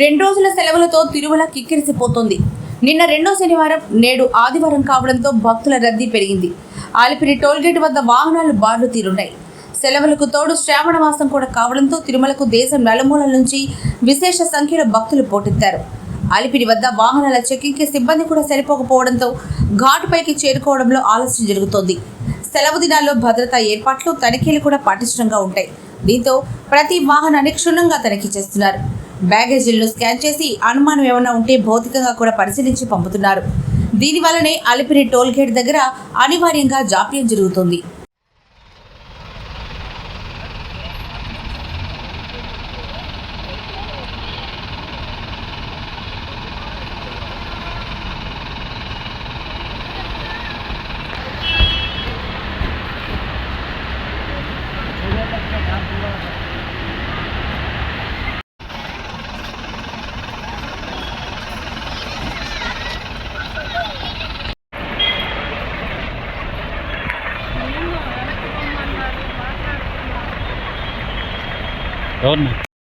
రెండు రోజుల సెలవులతో తిరుమల కిక్కిరిసిపోతుంది. నిన్న రెండో శనివారం నేడు ఆదివారం కావడంతో భక్తుల రద్దీ పెరిగింది. ఆలిపిరి టోల్గేట్ వద్ద వాహనాలు బార్లు తీరున్నాయి. సెలవులకు తోడు శ్రావణ మాసం కూడా కావడంతో తిరుమలకు దేశం నలుమూలల నుంచి విశేష సంఖ్యలో భక్తులు పోటెత్తారు. అలిపిరి వద్ద వాహనాల చెక్కింగ్కి సిబ్బంది కూడా సరిపోకపోవడంతో ఘాటుపైకి చేరుకోవడంలో ఆలస్యం జరుగుతోంది. సెలవు దినాల్లో భద్రతా ఏర్పాట్లు తనిఖీలు కూడా పటిష్టంగా ఉంటాయి. దీంతో ప్రతి వాహనాన్ని క్షుణ్ణంగా తనిఖీ చేస్తున్నారు. బ్యాగేజీలను స్కాన్ చేసి అనుమానం ఏమైనా ఉంటే భౌతికంగా కూడా పరిశీలించి పంపుతున్నారు. దీనివల్లనే అలిపిరి టోల్ గేట్ దగ్గర అనివార్యంగా జాప్యం జరుగుతుంది. Doon.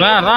வா வா.